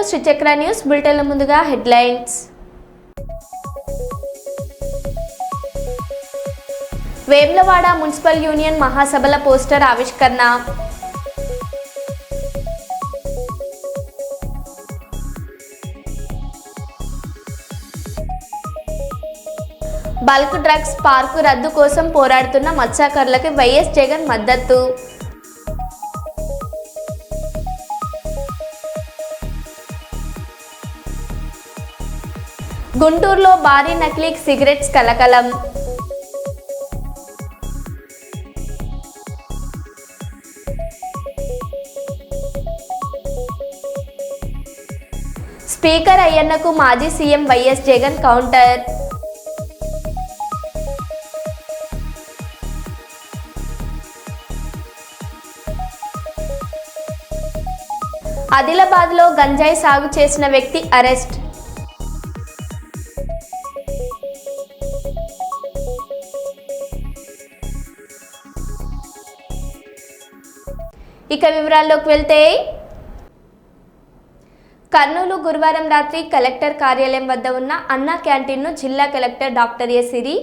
To Sri Chakra news బులెటిన్ల ముందుగా headlines. Vemulawada municipal union మహాసభల పోస్టర్ ఆవిష్కరణ. బల్క్ డ్రగ్స్ పార్కు రద్దు కోసం పోరాడుతున్న మత్స్యకారులకు వైఎస్ జగన్ మద్దతు. గుంటూరులో భారీ నకిలీ సిగరెట్స్ కలకలం. స్పీకర్ అయ్యన్నకు మాజీ సీఎం వైఎస్ జగన్ కౌంటర్. ఆదిలాబాద్లో గంజాయి సాగు చేసిన వ్యక్తి అరెస్ట్. ఇక వివరాల్లోకి వెళ్తే కర్నూలు గురువారం రాత్రి కలెక్టర్ కార్యాలయం వద్ద ఉన్న అన్నా క్యాంటీన్ను జిల్లా కలెక్టర్ డాక్టర్ ఎ సిరి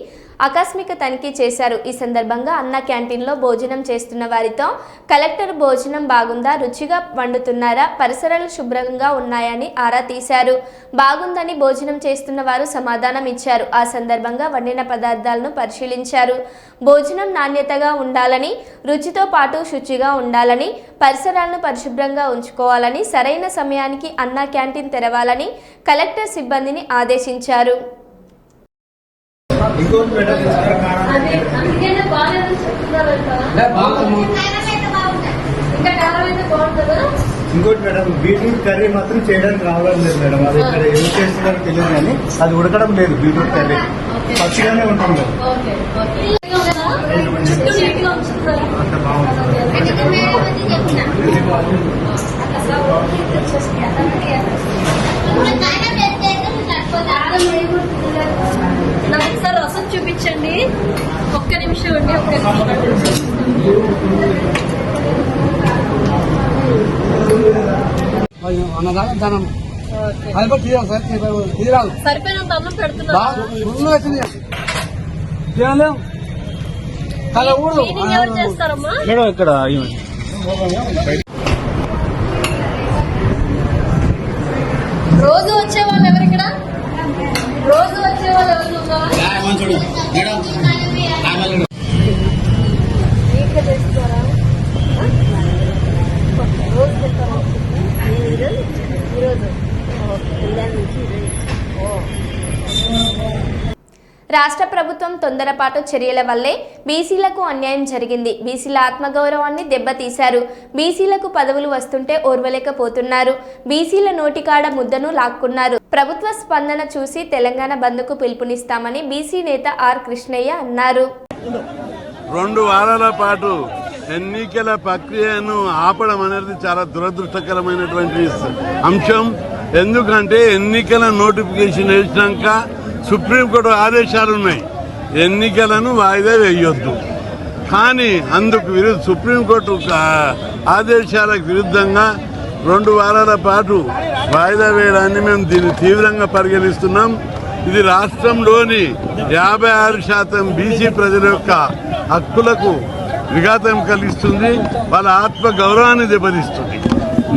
ఆకస్మిక తనిఖీ చేశారు. ఈ సందర్భంగా అన్నా క్యాంటీన్లో భోజనం చేస్తున్న వారితో కలెక్టర్ భోజనం బాగుందా? రుచిగా వండుతున్నారా? పరిసరాలు శుభ్రంగా ఉన్నాయని ఆరా తీశారు. బాగుందని భోజనం చేస్తున్న వారు సమాధానం ఇచ్చారు. ఆ సందర్భంగా వండిన పదార్థాలను పరిశీలించారు. భోజనం నాణ్యతగా ఉండాలని రుచితో పాటు శుచిగా ఉండాలని పరిసరాలను పరిశుభ్రంగా ఉంచుకోవాలని సరైన సమయానికి అన్నా క్యాంటీన్ తెరవాలని కలెక్టర్ సిబ్బందిని ఆదేశించారు. ఇంకోటి మేడం ఇంకోటి మేడం బీట్రూట్ కర్రీ మాత్రం చేయడానికి రావడం లేదు మేడం. అది ఇక్కడ ఏం చేస్తున్నారో తెలియదు కానీ అది ఉడకడం లేదు బీట్రూట్ కర్రీ. పచ్చిగానే ఉంటుంది. అంత ధనం. తీరాలి సార్ తీరాలి సరిపోయినంత అన్నం మేడం ఇక్కడ రోజు వచ్చే వాళ్ళు ఎవరు ఇక్కడ? రోజు వచ్చే వాళ్ళు ఎవరు ఉన్నారా? నీట్గా చేస్తారా రోజు పెడతారా ఈరోజు ఈరోజు రాష్ట్ర ప్రభుత్వం తొందరపాటు చర్యల వల్లే బీసీలకు అన్యాయం జరిగింది. బీసీల ఆత్మగౌరవాన్ని దెబ్బతీశారు. బీసీలకు పదవులు వస్తుంటే ఓర్వలేకపోతున్నారు. బీసీల నోటికాడ ముద్దను లాక్కున్నారు. ప్రభుత్వ స్పందన చూసి తెలంగాణ బంద్కు పిలుపునిస్తామని బీసీ నేత ఆర్ కృష్ణయ్య అన్నారు. రెండు వారాల పాటు ఎన్నికల ప్రక్రియను ఆపడం అనేది చాలా దురదృష్టకరమైనటువంటి అంశం. ఎందుకంటే ఎన్నికల నోటిఫికేషన్ వేసినాక సుప్రీంకోర్టు ఆదేశాలు ఉన్నాయి ఎన్నికలను వాయిదా వేయొద్దు. కానీ అందుకు విరుద్ధ సుప్రీంకోర్టు ఆదేశాలకు విరుద్ధంగా రెండు వారాల పాటు వాయిదా వేయడాన్ని మేము దీన్ని తీవ్రంగా పరిగణిస్తున్నాం. ఇది రాష్ట్రంలోని యాభై ఆరు శాతం బీసీ ప్రజల యొక్క హక్కులకు విఘాతం కలిగిస్తుంది. వాళ్ళ ఆత్మ గౌరవాన్ని దెబ్బతీస్తుంది.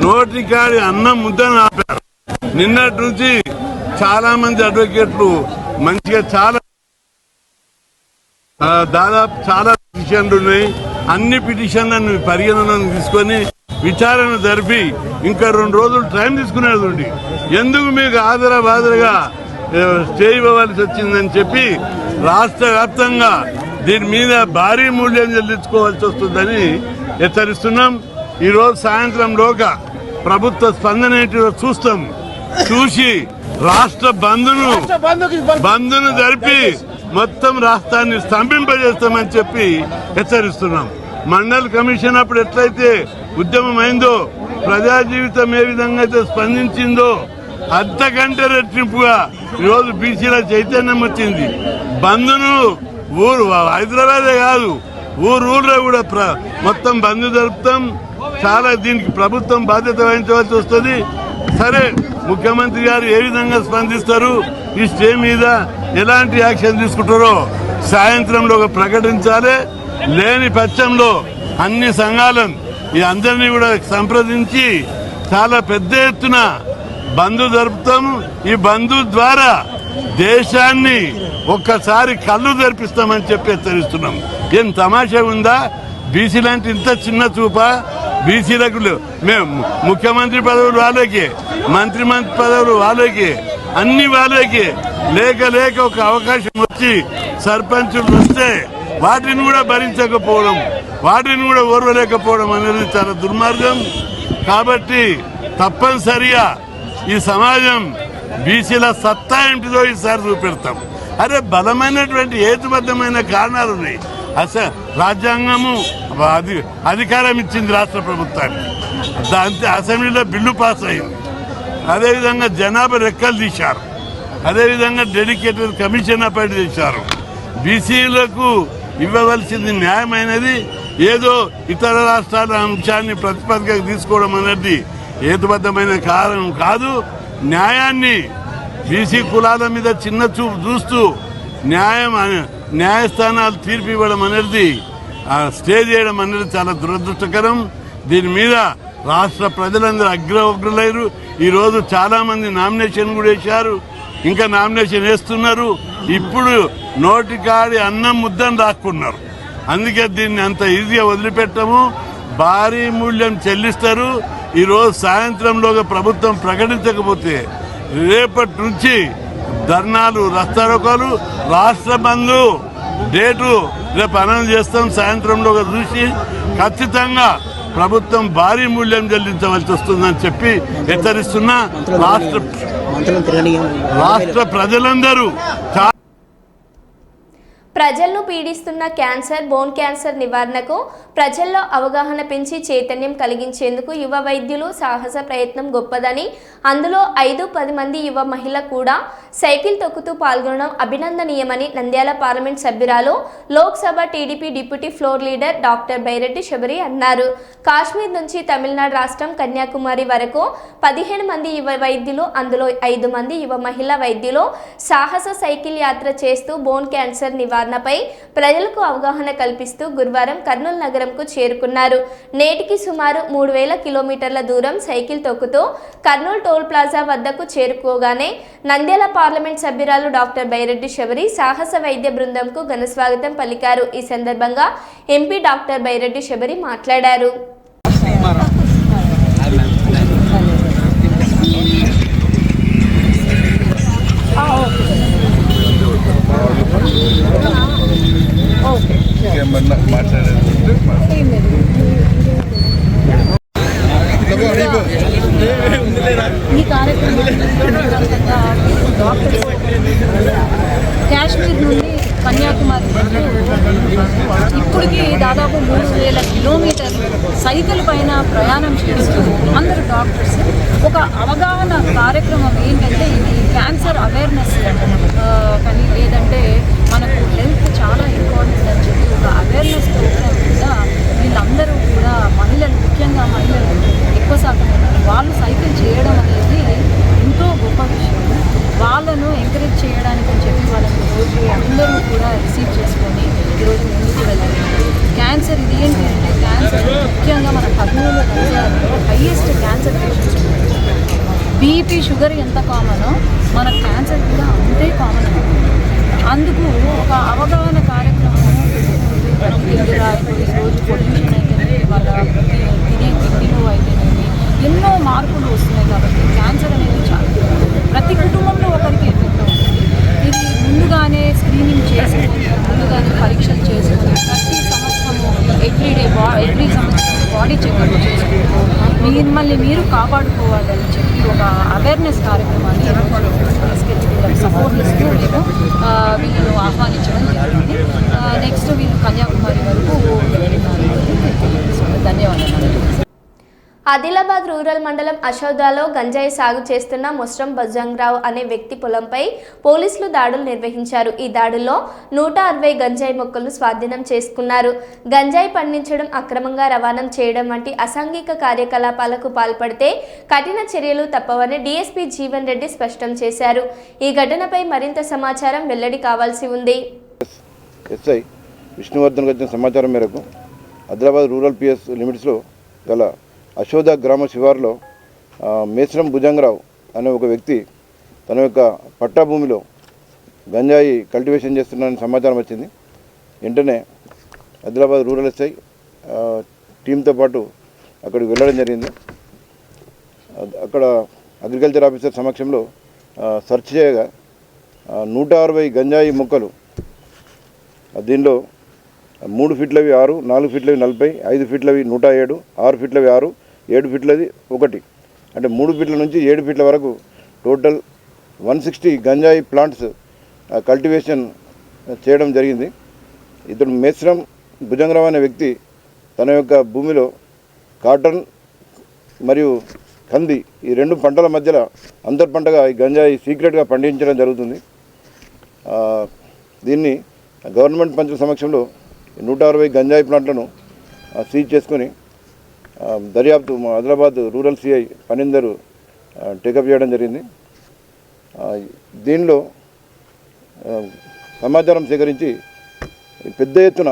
నోటికాడి అన్నం ముద్దను ఆపారు నిన్నటి నుంచి చాలా మంది అడ్వకేట్లు మంచిగా చాలా దాదాపు చాలా పిటిషన్లు ఉన్నాయి. అన్ని పిటిషన్లను పరిగణనను తీసుకొని విచారణ జరిపి ఇంకా రెండు రోజులు టైం తీసుకునేది ఉంది ఎందుకు మీకు ఆదర బాదరగా స్టే ఇవ్వవలసి వచ్చిందని చెప్పి రాష్ట్ర వ్యాప్తంగా దీని మీద భారీ మూల్యం చెల్లించుకోవాల్సి వస్తుందని హెచ్చరిస్తున్నాం. ఈరోజు సాయంత్రంలోగా ప్రభుత్వ స్పందన ఏంటో చూస్తాం. చూసి రాష్ట్ర బంద్ను బంద్ను జరిపి మొత్తం రాష్ట్రాన్ని స్తంభింపజేస్తామని చెప్పి హెచ్చరిస్తున్నాం. మండల్ కమిషన్ అప్పుడు ఎట్లయితే ఉద్యమం అయిందో ప్రజా జీవితం ఏ విధంగా అయితే స్పందించిందో అంతకంటే రెట్టింపుగా ఈరోజు బీసీల చైతన్యం వచ్చింది. బంద్ను ఊరు హైదరాబాదే కాదు ఊరు ఊర్లో కూడా మొత్తం బంద్ జరుపుతాం. చాలా దీనికి ప్రభుత్వం బాధ్యత వహించవలసి వస్తుంది. సరే ముఖ్యమంత్రి గారు ఏ విధంగా స్పందిస్తారు? ఈ స్టే మీద ఎలాంటి యాక్షన్ తీసుకుంటారో సాయంత్రంలో ప్రకటించాలి. లేని పక్షంలో అన్ని సంఘాలను ఈ అందరినీ కూడా సంప్రదించి చాలా పెద్ద ఎత్తున బంధు జరుపుతాం. ఈ బంధు ద్వారా దేశాన్ని ఒక్కసారి కళ్ళు తెరిపిస్తామని చెప్పి హెచ్చరిస్తున్నాం. ఏం తమాషా ఉందా? బీసీ లాంటి ఇంత చిన్న చూప? బీసీలకు మేము ముఖ్యమంత్రి పదవులు వాళ్ళకి మంత్రి మంత్రి పదవులు వాళ్ళకి అన్ని వాళ్ళకి లేక లేక ఒక అవకాశం వచ్చి సర్పంచులు వస్తే వాటిని కూడా భరించకపోవడం వాటిని కూడా ఓర్వలేకపోవడం అనేది చాలా దుర్మార్గం. కాబట్టి తప్పనిసరిగా ఈ సమాజం బీసీల సత్తా ఏంటిదో ఈసారి చూపెడతాం. అరే బలమైనటువంటి హేతుబద్ధమైన కారణాలు ఉన్నాయి. అస రాజ్యాంగము అది అధికారం ఇచ్చింది రాష్ట్ర ప్రభుత్వానికి. దాంతో అసెంబ్లీలో బిల్లు పాస్ అయింది అదేవిధంగా జనాభా రెక్కలు తీశారు. అదేవిధంగా డెడికేటెడ్ కమిషన్ అపాయింట్ చేశారు. బీసీలకు ఇవ్వవలసింది న్యాయమైనది ఏదో ఇతర రాష్ట్రాల అంశాన్ని ప్రతిపాదికగా తీసుకోవడం అనేది హేతుబద్ధమైన కారణం కాదు. న్యాయాన్ని బీసీ కులాల మీద చిన్న చూపు చూస్తూ న్యాయం అనే- న్యాయస్థానాలు తీర్పు ఇవ్వడం అనేది స్టే చేయడం అనేది చాలా దురదృష్టకరం. దీని మీద రాష్ట్ర ప్రజలందరూ అగ్రవగ్రులైరు ఈరోజు చాలామంది నామినేషన్ కూడా వేశారు. ఇంకా నామినేషన్ వేస్తున్నారు. ఇప్పుడు నోటికాడి అన్నం ముద్దని దాక్కున్నారు. అందుకే దీన్ని అంత ఈజీగా వదిలిపెట్టము. భారీ మూల్యం చెల్లిస్తారు. ఈరోజు సాయంత్రంలోగా ప్రభుత్వం ప్రకటించకపోతే రేపటి నుంచి ధర్నాలు రస్తారోకాలు రాష్ట్ర బంధు డేటు రేపు అనౌన్స్ చేస్తాం. సాయంత్రంలోగా చూసి ఖచ్చితంగా ప్రభుత్వం భారీ మూల్యం చెల్లించవలసి వస్తుందని చెప్పి హెచ్చరిస్తున్నా. రాష్ట్ర రాష్ట్ర ప్రజలందరూ ప్రజలను పీడిస్తున్న క్యాన్సర్ బోన్ క్యాన్సర్ నివారణకు ప్రజల్లో అవగాహన పెంచి చైతన్యం కలిగించేందుకు యువ వైద్యులు సాహస ప్రయత్నం గొప్పదని అందులో ఐదు పది మంది యువ మహిళ కూడా సైకిల్ తొక్కుతూ పాల్గొనడం అభినందనీయమని నంద్యాల పార్లమెంట్ సభ్యురాలు Lok Sabha TDP deputy floor leader doctor Byreddy Shabari అన్నారు. కాశ్మీర్ నుంచి తమిళనాడు రాష్ట్రం కన్యాకుమారి వరకు పదిహేను మంది యువ వైద్యులు అందులో ఐదు మంది యువ మహిళా వైద్యులు సాహస సైకిల్ యాత్ర చేస్తూ బోన్ క్యాన్సర్ నివారణ నివారణపై ప్రజలకు అవగాహన కల్పిస్తూ గురువారం కర్నూలు నగరంకు చేరుకున్నారు. నేటికి సుమారు మూడు వేల కిలోమీటర్ల దూరం సైకిల్ తొక్కుతూ కర్నూలు టోల్ ప్లాజా వద్దకు చేరుకోగానే నంద్యాల పార్లమెంట్ సభ్యురాలు డాక్టర్ బైరెడ్డి శబరి సాహస వైద్య బృందంకు ఘన స్వాగతం పలికారు. ఈ సందర్భంగా ఎంపీ డాక్టర్ బైరెడ్డి శబరి మాట్లాడారు. ఈ కార్యక్రమం డాక్టర్స్ కాశ్మీర్ నుండి కన్యాకుమారి ఇప్పటికి దాదాపు మూడు వేల కిలోమీటర్లు సైకిల్ పైన ప్రయాణం చేస్తూ అందరు డాక్టర్స్. ఒక అవగాహన కార్యక్రమం ఏంటంటే ఇది క్యాన్సర్ అవేర్నెస్ కానీ లేదంటే మనకు హెల్త్ చాలా ఇంపార్టెంట్ అని చెప్పి ఒక అవేర్నెస్ ప్రోగ్రామ్ కూడా వీళ్ళందరూ కూడా మహిళలు ముఖ్యంగా మహిళలు ఎక్కువ శాతం వాళ్ళు సైకిల్ చేయడం అనేది ఎంతో గొప్ప విషయం. వాళ్ళను ఎంకరేజ్ చేయడానికి అని చెప్పి వాళ్ళని రోజు అందరూ కూడా రిసీవ్ చేసుకొని ఈరోజు ముందుకు వెళ్ళాలి క్యాన్సర్ ఇది ఏంటి అంటే క్యాన్సర్ ముఖ్యంగా మన Kurnool highest cancer patients BP sugar ఎంత కామనో మన క్యాన్సర్ కూడా అంతే కామన్ అందుకు ఒక అవగాహన కార్యక్రమం రోజు పొల్యూషన్ అయితేనేమి వాళ్ళ తినే తిండిలో అయితేనేమి ఎన్నో మార్పులు వస్తున్నాయి కాబట్టి క్యాన్సర్ అనేది చాలా. ప్రతి కుటుంబంలో ఒకరికి ఎఫెక్ట్ అవుతుంది ఇది ముందుగానే స్క్రీనింగ్ చేసుకొని ముందుగానే పరీక్షలు చేసుకొని ప్రతి సంవత్సరము ఎవ్రీడే బా ఎవ్రీ సంవత్సరం బాడీ చెకప్ చేసుకుంటూ మిమ్మల్ని మీరు కాపాడుకోవాలని చెప్పి ఒక అవేర్నెస్ కార్యక్రమాన్ని తీసుకెళ్ళి వీళ్ళకి సపోర్ట్ ఇస్తూ మేము ఆ, వీళ్ళను ఆహ్వానించడం జరిగింది నెక్స్ట్ వీళ్ళు కన్యాకుమారి వరకు వెళ్తున్నారు ధన్యవాదాలు ఆదిలాబాద్ రూరల్ మండలం అశోదాలో గంజాయి సాగు చేస్తున్న ముస్రం బజంగ్రావు అనే వ్యక్తి పొలంపై పోలీసులు దాడులు నిర్వహించారు. ఈ దాడుల్లో నూట అరవై గంజాయి మొక్కలు స్వాధీనం చేసుకున్నారు. గంజాయి పండించడం అక్రమంగా రవాణా చేయడం వంటి అసాంఘిక కార్యకలాపాలకు పాల్పడితే కఠిన చర్యలు తప్పవని డీఎస్పీ జీవన్ రెడ్డి స్పష్టం చేశారు. ఈ ఘటనపై మరింత సమాచారం వెల్లడి కావాల్సి ఉంది. ఎస్ఐ విష్ణువర్ధన్ వచ్చిన సమాచారం మేరకు హైదరాబాద్ రూరల్ పిఎస్ లిమిట్స్లో గల అశోద గ్రామ శివారులో మేసరం భుజంగరావు అనే ఒక వ్యక్తి తన యొక్క పట్టాభూమిలో గంజాయి కల్టివేషన్ చేస్తున్నారని సమాచారం వచ్చింది. వెంటనే ఆదిలాబాద్ రూరల్ ఎస్ఐ టీంతో పాటు అక్కడికి వెళ్ళడం జరిగింది. అక్కడ అగ్రికల్చర్ ఆఫీసర్ సమక్షంలో సెర్చ్ చేయగా నూట అరవై గంజాయి మొక్కలు దీనిలో మూడు ఫీట్లవి ఆరు నాలుగు ఫీట్లవి నలభై ఐదు ఫీట్లవి నూట ఏడు ఆరు ఫీట్లవి ఆరు ఏడు ఫీట్లది ఒకటి. అంటే మూడు ఫీట్ల నుంచి ఏడు ఫీట్ల వరకు టోటల్ వన్ సిక్స్టీ గంజాయి ప్లాంట్స్ కల్టివేషన్ చేయడం జరిగింది. ఇతడు మేశ్రం భుజంగరావు అనే వ్యక్తి తన యొక్క భూమిలో కాటన్ మరియు కంది ఈ రెండు పంటల మధ్యలో అంతర్ పంటగా ఈ గంజాయి సీక్రెట్గా పండించడం జరుగుతుంది. దీన్ని గవర్నమెంట్ పంచుల సమక్షంలో నూట అరవై గంజాయి ప్లాంట్లను సీజ్ చేసుకొని దర్యాప్తు మా Adilabad rural CI Panindar take up చేయడం జరిగింది. దీనిలో సమాచారం సేకరించి పెద్ద ఎత్తున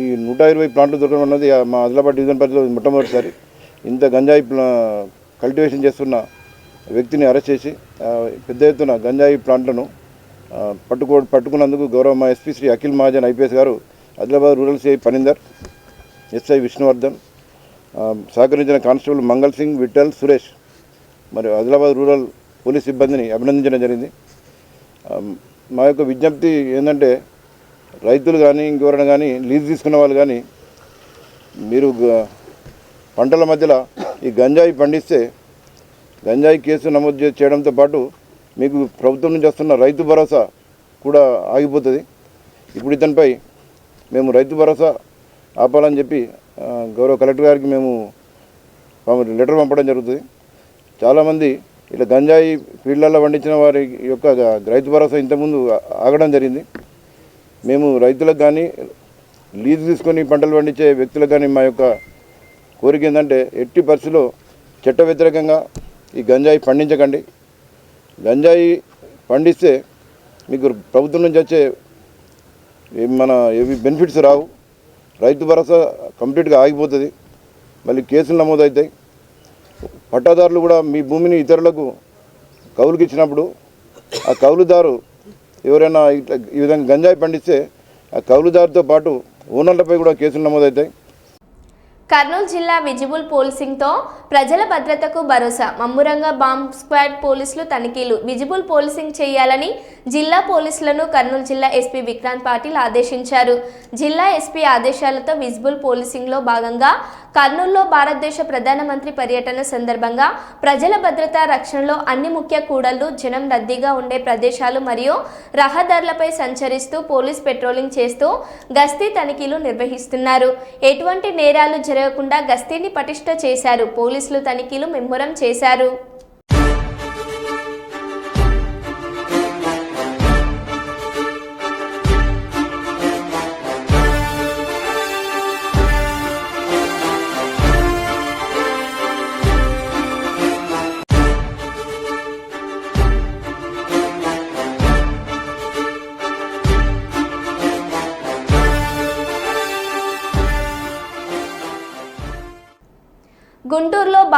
ఈ నూట ఇరవై ప్లాంట్లు దొరకడం అన్నది మా ఆదిలాబాద్ డివిజన్ పరిధిలో మొట్టమొదటిసారి ఇంత గంజాయి ప్లా కల్టివేషన్ చేస్తున్న వ్యక్తిని అరెస్ట్ చేసి పెద్ద ఎత్తున గంజాయి ప్లాంట్లను పట్టుకో పట్టుకున్నందుకు గౌరవ SP Shri Akhil Mahajan IPS garu Adilabad rural CI Panindar SI Vishnuvardhan సహకరించిన కానిస్టేబుల్ మంగళ్ సింగ్ విఠల్ సురేష్ మరియు ఆదిలాబాద్ రూరల్ పోలీస్ సిబ్బందిని అభినందించడం జరిగింది. మా యొక్క విజ్ఞప్తి ఏంటంటే రైతులు కానీ ఇంకెవరైనా కానీ లీజ్ తీసుకున్న వాళ్ళు కానీ మీరు పంటల మధ్యలో ఈ గంజాయి పండిస్తే గంజాయి కేసు నమోదు చేయడంతో పాటు మీకు ప్రభుత్వం నుంచి వస్తున్న రైతు భరోసా కూడా ఆగిపోతుంది. ఇప్పుడు ఇతనిపై మేము రైతు భరోసా ఆపాలని చెప్పి గౌరవ కలెక్టర్ గారికి మేము లెటర్ పంపడం జరుగుతుంది. చాలామంది ఇలా గంజాయి ఫీల్డ్లలో పండించిన వారి యొక్క రైతు భరోసా ఇంతకుముందు ఆగడం జరిగింది. మేము రైతులకు కానీ లీజు తీసుకొని పంటలు పండించే వ్యక్తులకు కానీ మా యొక్క కోరిక ఏంటంటే ఎట్టి పరిస్థితుల్లో చట్ట వ్యతిరేకంగా ఈ గంజాయి పండించకండి. గంజాయి పండిస్తే మీకు ప్రభుత్వం నుంచి వచ్చే మన ఏవి బెనిఫిట్స్ రావు. రైతు భరోసా కంప్లీట్గా ఆగిపోతుంది. మళ్ళీ కేసులు నమోదవుతాయి పట్టాదారులు కూడా మీ భూమిని ఇతరులకు కౌలుకి ఇచ్చినప్పుడు ఆ కౌలుదారు ఎవరైనా ఈ విధంగా గంజాయి పండిస్తే ఆ కౌలుదారుతో పాటు ఓనర్లపై కూడా కేసులు నమోదవుతాయి కర్నూలు జిల్లా విజిబుల్ పోలీసింగ్తో ప్రజల భద్రతకు భరోసా. మమ్మురంగా బాంబ్ స్క్వాడ్ పోలీసులు తనిఖీలు. విజిబుల్ పోలీసింగ్ చేయాలని జిల్లా పోలీసులను కర్నూలు జిల్లా ఎస్పీ విక్రాంత్ పాటిల్ ఆదేశించారు. జిల్లా ఎస్పీ ఆదేశాలతో విజిబుల్ పోలీసింగ్లో భాగంగా కర్నూలులో భారతదేశ ప్రధానమంత్రి పర్యటన సందర్భంగా ప్రజల భద్రత రక్షణలో అన్ని ముఖ్య కూడళ్ళు జనం రద్దీగా ఉండే ప్రదేశాలు మరియు రహదారులపై సంచరిస్తూ పోలీస్ పెట్రోలింగ్ చేస్తూ గస్తీ తనిఖీలు నిర్వహిస్తున్నారు. ఎటువంటి నేరాలు జరగకుండా గస్తీని పటిష్ట చేశారు. పోలీసులు తనిఖీలు ముమ్మరం చేశారు.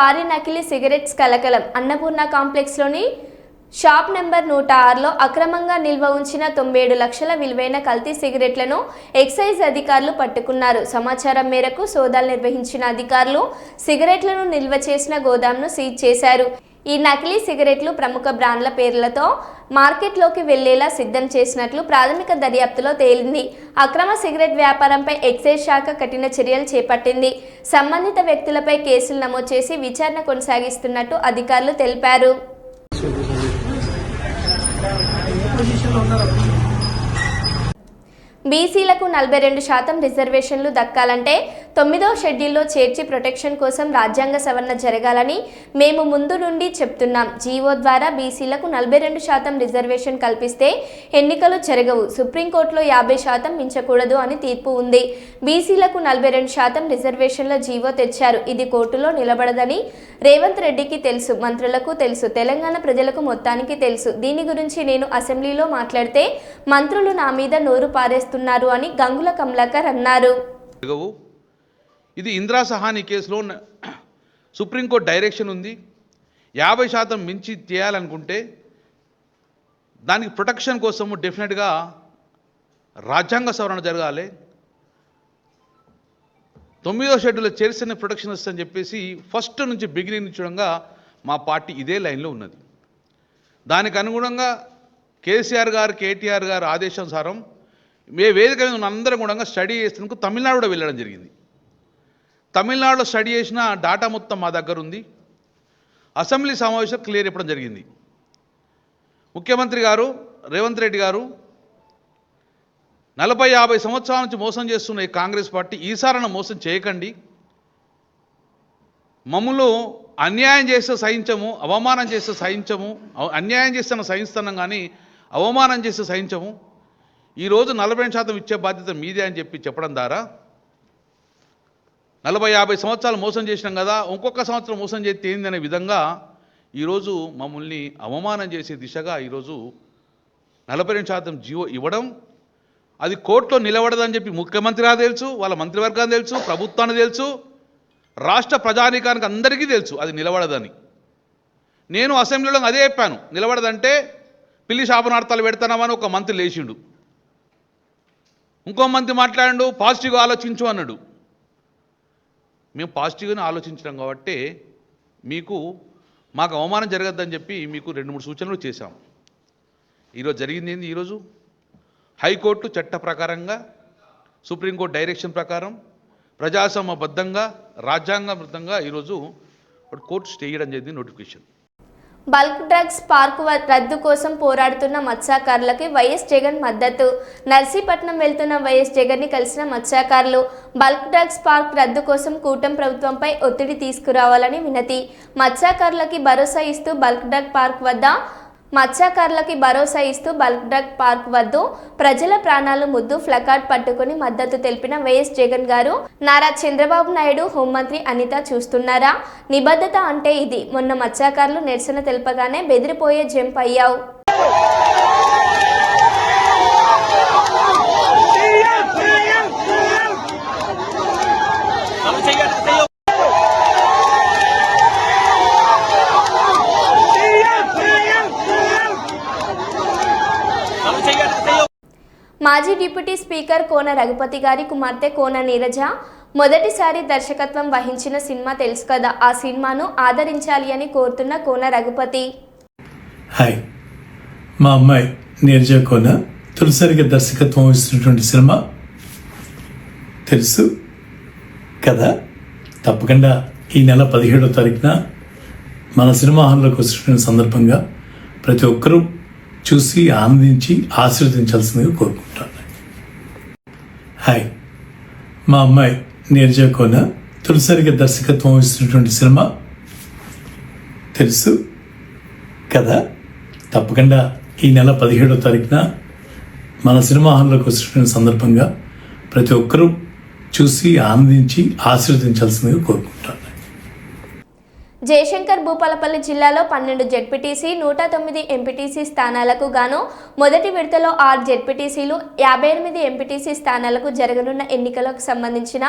భారీ నకిలీ సిగరెట్స్ కలకలం. అన్నపూర్ణ కాంప్లెక్స్లోని షాప్ నెంబర్ నూట ఆరులో అక్రమంగా నిల్వ ఉంచిన తొంభై ఏడు లక్షల విలువైన కల్తీ సిగరెట్లను ఎక్సైజ్ అధికారులు పట్టుకున్నారు. సమాచారం మేరకు సోదాలు నిర్వహించిన అధికారులు సిగరెట్లను నిల్వ చేసిన గోదాంను సీజ్ చేశారు. ఈ నకిలీ సిగరెట్లు ప్రముఖ బ్రాండ్ల పేర్లతో మార్కెట్లోకి వెళ్ళేలా సిద్ధం చేసినట్లు ప్రాథమిక దర్యాప్తులో తేలింది. అక్రమ సిగరెట్ వ్యాపారంపై ఎక్సైజ్ శాఖ కఠిన చర్యలు చేపట్టింది. సంబంధిత వ్యక్తులపై కేసులు నమోదు చేసి విచారణ కొనసాగిస్తున్నట్టు అధికారులు తెలిపారు. బీసీలకు నలభై రెండు శాతం రిజర్వేషన్లు దక్కాలంటే తొమ్మిదవ షెడ్యూల్లో చేర్చి ప్రొటెక్షన్ కోసం రాజ్యాంగ సవరణ జరగాలని మేము ముందు నుండి చెప్తున్నాం. జీవో ద్వారా బీసీలకు నలభై రెండు శాతం రిజర్వేషన్ కల్పిస్తే ఎన్నికలు జరగవు. సుప్రీంకోర్టులో యాభై శాతం మించకూడదు అని తీర్పు ఉంది. బీసీలకు నలభై రెండు శాతం రిజర్వేషన్ల జీవో తెచ్చారు. ఇది కోర్టులో నిలబడదని రేవంత్ రెడ్డికి తెలుసు. మంత్రులకు తెలుసు. తెలంగాణ ప్రజలకు మొత్తానికి తెలుసు. దీని గురించి నేను అసెంబ్లీలో మాట్లాడితే మంత్రులు నా మీద నోరు పారేస్తున్నారు అని గంగుల కమలాకర్ అన్నారు. ఇది ఇందిరా సహాని కేసులో ఉన్న- సుప్రీంకోర్టు డైరెక్షన్ ఉంది. యాభై శాతం మించి చేయాలనుకుంటే దానికి ప్రొటెక్షన్ కోసము డెఫినెట్గా రాజ్యాంగ సవరణ జరగాలి. తొమ్మిదో షెడ్యూల్లో చేరిసిన ప్రొటెక్షన్ వస్తుందని చెప్పేసి ఫస్ట్ నుంచి బిగినింగ్ చూడంగా మా పార్టీ ఇదే లైన్లో ఉన్నది. దానికి అనుగుణంగా కేసీఆర్ గారు కేటీఆర్ గారు ఆదేశానుసారం మే వేదిక మీద ఉన్న అందరం కూడా స్టడీ చేసినందుకు తమిళనాడు కూడా వెళ్ళడం జరిగింది. తమిళనాడులో స్టడీ చేసిన డాటా మొత్తం మా దగ్గర ఉంది. అసెంబ్లీ సమావేశం క్లియర్ ఇవ్వడం జరిగింది. ముఖ్యమంత్రి గారు రేవంత్ రెడ్డి గారు నలభై యాభై సంవత్సరాల నుంచి మోసం చేస్తున్న ఈ కాంగ్రెస్ పార్టీ ఈసారన మోసం చేయకండి. మమ్మల్ని అన్యాయం చేస్తే సహించము అవమానం చేస్తే సహించము అన్యాయం చేస్తే సహిస్తున్నాం కానీ అవమానం చేస్తే సహించము. ఈరోజు నలభై శాతం ఇచ్చే బాధ్యత మీదే అని చెప్పి చెప్పడం ద్వారా నలభై యాభై సంవత్సరాలు మోసం చేసినాం కదా ఇంకొక సంవత్సరం మోసం చేస్తే ఏందనే విధంగా ఈరోజు మమ్మల్ని అవమానం చేసే దిశగా ఈరోజు నలభై రెండు శాతం జీవో ఇవ్వడం అది కోర్టులో నిలబడదని చెప్పి ముఖ్యమంత్రి గారు తెలుసు వాళ్ళ మంత్రివర్గాన్ని తెలుసు ప్రభుత్వాన్ని తెలుసు రాష్ట్ర ప్రజానీకానికి అందరికీ తెలుసు అది నిలబడదని. నేను అసెంబ్లీలో అదే చెప్పాను నిలబడదంటే పిల్లి శాపనార్థాలు పెడతానమని ఒక మంత్రి లేచిండు. ఇంకో మంత్రి మాట్లాడు పాజిటివ్గా ఆలోచించు అన్నాడు. మేము పాజిటివ్గానే ఆలోచించడం కాబట్టి మీకు మాకు అవమానం జరగద్దని చెప్పి మీకు రెండు మూడు సూచనలు చేశాం. ఈరోజు జరిగింది ఏంది ఈరోజు? హైకోర్టు చట్ట ప్రకారంగా సుప్రీంకోర్టు డైరెక్షన్ ప్రకారం ప్రజాసమబద్ధంగా రాజ్యాంగబద్ధంగా ఈరోజు ఒక కోర్టు స్టే చేయడం జరిగింది నోటిఫికేషన్. బల్క్ డ్రగ్స్ పార్క్ వ- రద్దు కోసం పోరాడుతున్న మత్స్యకారులకి వైఎస్ జగన్ మద్దతు. నర్సీపట్నం వెళ్తున్న వైఎస్ జగన్ని కలిసిన మత్స్యకారులు బల్క్ డ్రగ్స్ పార్క్ రద్దు కోసం కూటమి ప్రభుత్వంపై ఒత్తిడి తీసుకురావాలని వినతి. మత్స్యకారులకి భరోసా ఇస్తూ బల్క్ డ్రగ్ పార్క్ వద్ద మత్స్యకారులకి భరోసా ఇస్తూ బల్క్ పార్క్ వద్దు. ప్రజల ప్రాణాలు ముద్దు ఫ్లకార్డ్ పట్టుకుని మద్దతు తెలిపిన వైఎస్ జగన్ గారు నారా చంద్రబాబు నాయుడు హోంమంత్రి అనిత చూస్తున్నారా? నిబద్ధత అంటే ఇది. మొన్న మత్స్యకారులు నిరసన తెలపగానే బెదిరిపోయే జంప్ అయ్యావు. మాజీ డిప్యూటీ స్పీకర్ కోన రఘుపతి గారి కుమార్తె కోన నీరజ మొదటిసారి దర్శకత్వం వహించిన సినిమా తెలుసు కదా. ఆ సినిమాను ఆదరించాలి అని కోరుతున్న కోన రఘుపతి. హాయ్. మా అమ్మాయి నీరజ కోన తొలిసారిగా దర్శకత్వం వహిస్తున్నటువంటి సినిమా తెలుసు కదా? తప్పకుండా ఈ నెల పదిహేడో తారీఖున మన సినిమా హాల్లోకి వచ్చిన సందర్భంగా ప్రతి ఒక్కరూ చూసి ఆనందించి ఆశీర్వదించాల్సిందిగా కోరుకుంటాను. హాయ్. మా అమ్మాయి నీరజ కోన తొలిసారిగా దర్శకత్వం వహిస్తున్నటువంటి సినిమా. తెలుసు? కదా తప్పకుండా ఈ నెల పదిహేడో తారీఖున మన సినిమా హాల్లోకి వచ్చినటువంటి సందర్భంగా ప్రతి ఒక్కరూ చూసి ఆనందించి ఆశీర్వదించాల్సిందిగా కోరుకుంటాను. జయశంకర్ భూపాలపల్లి జిల్లాలో పన్నెండు జెడ్పీటీసీ నూట తొమ్మిది ఎంపీటీసీ స్థానాలకు గాను మొదటి విడతలో ఆరు జెడ్పీటీసీలు యాభై ఎనిమిది ఎంపీటీసీ స్థానాలకు జరగనున్న ఎన్నికలకు సంబంధించిన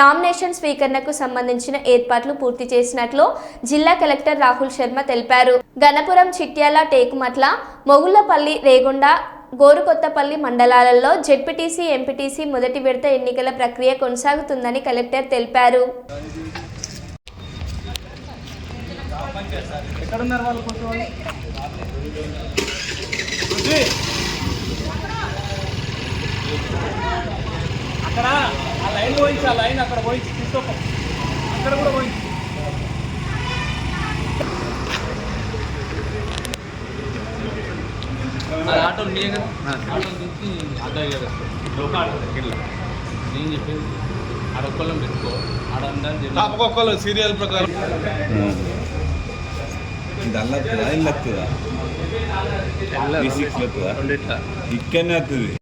నామినేషన్ స్వీకరణకు సంబంధించిన ఏర్పాట్లు పూర్తి చేసినట్లు జిల్లా కలెక్టర్ రాహుల్ శర్మ తెలిపారు. గణపురం చిట్యాల టేకుమట్ల మొగుళ్ళపల్లి రేగొండ గోరుకొత్తపల్లి మండలాలలో జెడ్పీటీసీ ఎంపీటీసీ మొదటి విడత ఎన్నికల ప్రక్రియ కొనసాగుతుందని కలెక్టర్ తెలిపారు. అక్కడ ఆ లైన్ పోయించి ఆ లైన్ అక్కడ పోయించి తీసుకోపో. అక్కడ కూడా పోయించి ఆటో నీ ఆటో దించి ఆటో నేను చెప్పేది ఆడొక్కళ్ళం పెట్టుకో. ఆడ ఒక్కొక్కరు సీరియల్ ప్రకారం. ఇక్కడనే వస్తుంది ఈరోజు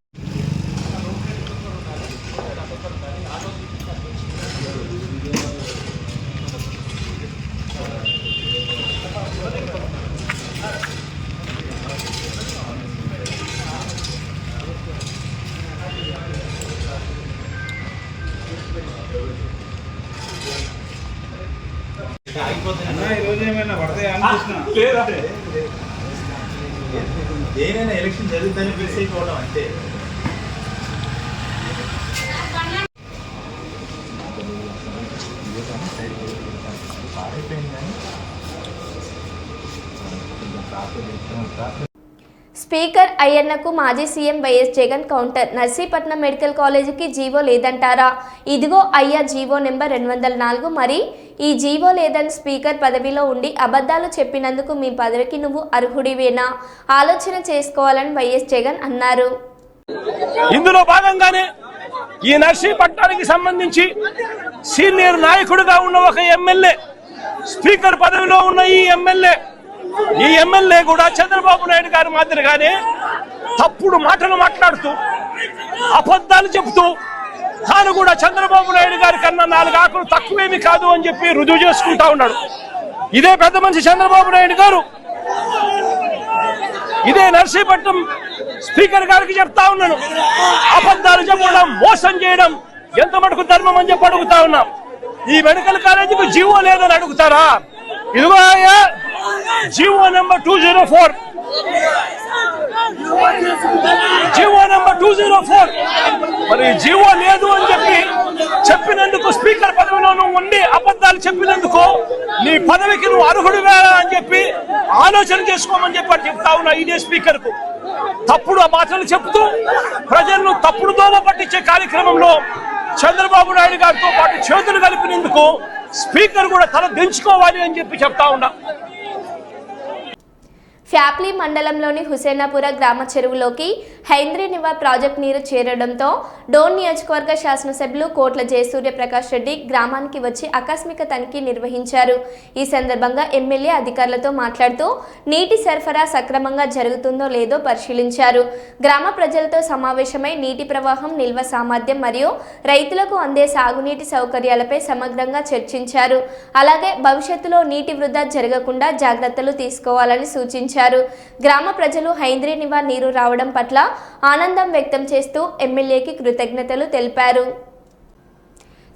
స్పీకర్ అయ్యన్నకు మాజీ CM YS Jagan counter. Narsipatnam medical కాలేజీకి జీవో లేదంటారా? ఇదిగో అయ్యా జీవో నెంబర్ రెండు వందల నాలుగు మరి ఈ జీవో లేదని స్పీకర్ పదవిలో ఉండి అబద్ధాలు చెప్పినందుకు మీ పదవికి నువ్వు అర్హుడివేనా? ఆలోచన చేసుకోవాలని వైఎస్ జగన్ అన్నారు. ఇందులో భాగంగానే ఈ నర్సీపట్నానికి సంబంధించి సీనియర్ నాయకుడిగా ఉన్న ఒక ఎమ్మెల్యే స్పీకర్ పదవిలో ఉన్న ఈ ఎమ్మెల్యే ఈ ఎమ్మెల్యే కూడా చంద్రబాబు నాయుడు గారి మాదిరిగానే తప్పుడు మాటలు మాట్లాడుతూ అబద్ధాలు చెబుతూ తాను కూడా చంద్రబాబు నాయుడు గారి కన్నా నాలుగు ఆకులు తక్కువేమి కాదు అని చెప్పి రుజువు చేసుకుంటా ఉన్నాడు. ఇదే పెద్ద మనిషి చంద్రబాబు నాయుడు గారు. ఇదే నర్సీపట్నం స్పీకర్ గారికి చెప్తా ఉన్నాను. అబద్ధాలు చెప్పడం మోసం చేయడం ఎంత మటుకు ధర్మం అని చెప్పి అడుగుతా ఉన్నాం. ఈ మెడికల్ కాలేజీకి జీవో లేదని అడుగుతారా? ఇదిగో అయ్యా GO number two zero four. GO number two zero four. మరి జీవో లేదు అని చెప్పి చెప్పినందుకు స్పీకర్ పదవిలో నువ్వు ఉండి అబద్ధాలు చెప్పినందుకు నీ పదవికి నువ్వు అర్హుడు వేరా అని చెప్పి ఆలోచన చేసుకోమని చెప్పి అని చెప్తా ఉన్నా ఇదే స్పీకర్కు తప్పుడు ఆ మాటలు చెప్తూ ప్రజలను తప్పుడు దోమ పట్టించే కార్యక్రమంలో చంద్రబాబు నాయుడు గారితో పాటు చేతులు కలిపినందుకు స్పీకర్ కూడా తల దించుకోవాలి అని చెప్పి చెప్తా ఉన్నా. ఫ్యాప్లీ మండలంలోని హుసేనాపుర గ్రామ చెరువులోకి హైంద్రీ నివా ప్రాజెక్ట్ నీరు చేరడంతో డోన్ నియోజకవర్గ శాసనసభ్యులు కోట్ల జయసూర్య ప్రకాష్ రెడ్డి గ్రామానికి వచ్చి ఆకస్మిక తనిఖీ నిర్వహించారు. ఈ సందర్భంగా ఎమ్మెల్యే అధికారులతో మాట్లాడుతూ నీటి సరఫరా సక్రమంగా జరుగుతుందో లేదో పరిశీలించారు. గ్రామ ప్రజలతో సమావేశమై నీటి ప్రవాహం నిల్వ సామర్థ్యం మరియు రైతులకు అందే సాగునీటి సౌకర్యాలపై సమగ్రంగా చర్చించారు. అలాగే భవిష్యత్తులో నీటి వృధా జరగకుండా జాగ్రత్తలు తీసుకోవాలని సూచించారు. గ్రామ ప్రజలు హైంద్రీ నివా నీరు రావడం పట్ల ఆనందం వ్యక్తం చేస్తూ ఎమ్మెల్యేకి కృతజ్ఞతలు తెలిపారు.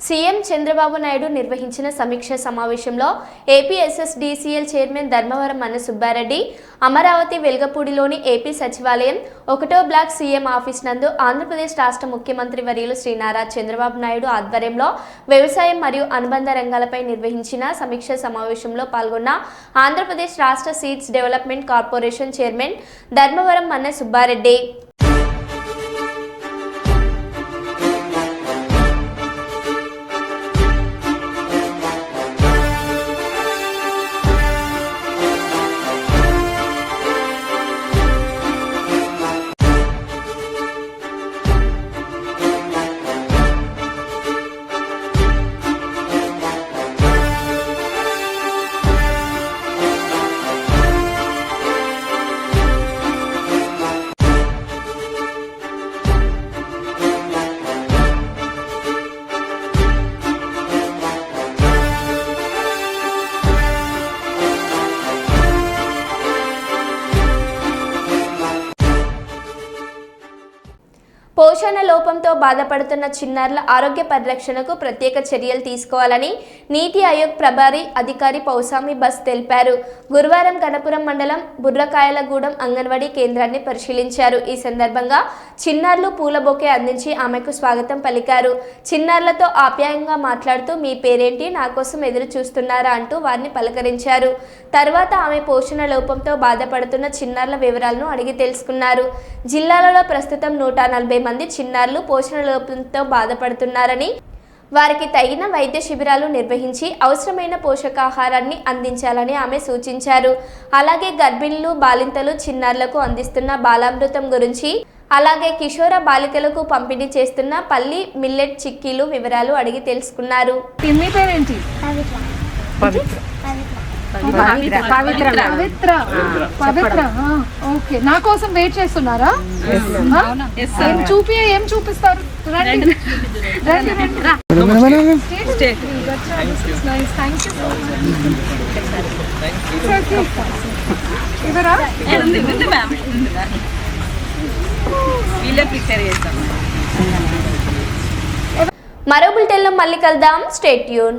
సీఎం చంద్రబాబు నాయుడు నిర్వహించిన సమీక్ష సమావేశంలో ఏపీఎస్ఎస్డిసిఎల్ చైర్మన్ ధర్మవరం అన్న సుబ్బారెడ్డి అమరావతి వెల్గపూడిలోని ఏపీ సచివాలయం ఒకటో బ్లాక్ సీఎం ఆఫీస్ నందు ఆంధ్రప్రదేశ్ రాష్ట్ర ముఖ్యమంత్రి వర్యులు శ్రీ నారా చంద్రబాబు నాయుడు ఆధ్వర్యంలో వ్యవసాయం మరియు అనుబంధ రంగాలపై నిర్వహించిన సమీక్ష సమావేశంలో పాల్గొన్న ఆంధ్రప్రదేశ్ రాష్ట్ర seeds development corporation chairman Dharmavaram అన్న సుబ్బారెడ్డి. లోపంతో బాధపడుతున్న చిన్నారుల ఆరోగ్య పరిరక్షణకు ప్రత్యేక చర్యలు తీసుకోవాలని నీతి ఆయోగ్ ప్రభారి అధికారి పౌసామి బస్ తెలిపారు. గురువారం గణపురం మండలం బుర్రకాయలగూడెం అంగన్వాడీ కేంద్రాన్ని పరిశీలించారు. ఈ సందర్భంగా చిన్నారులు పూల బొకే అందించి ఆమెకు స్వాగతం పలికారు. చిన్నారులతో ఆప్యాయంగా మాట్లాడుతూ మీ పేరేంటి? నా కోసం ఎదురు చూస్తున్నారా? అంటూ వారిని పలకరించారు. తర్వాత ఆమె పోషణ లోపంతో బాధపడుతున్న చిన్నారుల వివరాలను అడిగి తెలుసుకున్నారు. జిల్లాలలో ప్రస్తుతం నూట నలభై మంది చిన్నారులు పోషణ లోపంతో బాధపడుతున్నారని వారికి తగిన వైద్య శిబిరాలు నిర్వహించి అవసరమైన పోషకాహారాన్ని అందించాలని ఆమె సూచించారు. అలాగే గర్భిణులు బాలింతలు చిన్నారులకు అందిస్తున్న బాలామృతం గురించి అలాగే కిషోర బాలికలకు పంపిణీ చేస్తున్న పల్లి మిల్లెట్ చిక్కీలు వివరాలు అడిగి తెలుసుకున్నారు. పవిత్ర. పవిత్ర. ఆ, ఓకే. నా కోసం వెయిట్ చేస్తున్నారా? ఏం చూపి ఏం చూపిస్తారు? రండి. రండి. రండి Stay. This is nice. Thank you so much. It's okay. ఇవరా మరో బులెటిన్లో మళ్ళీ కలుద్దాం. స్టేట్ యూన్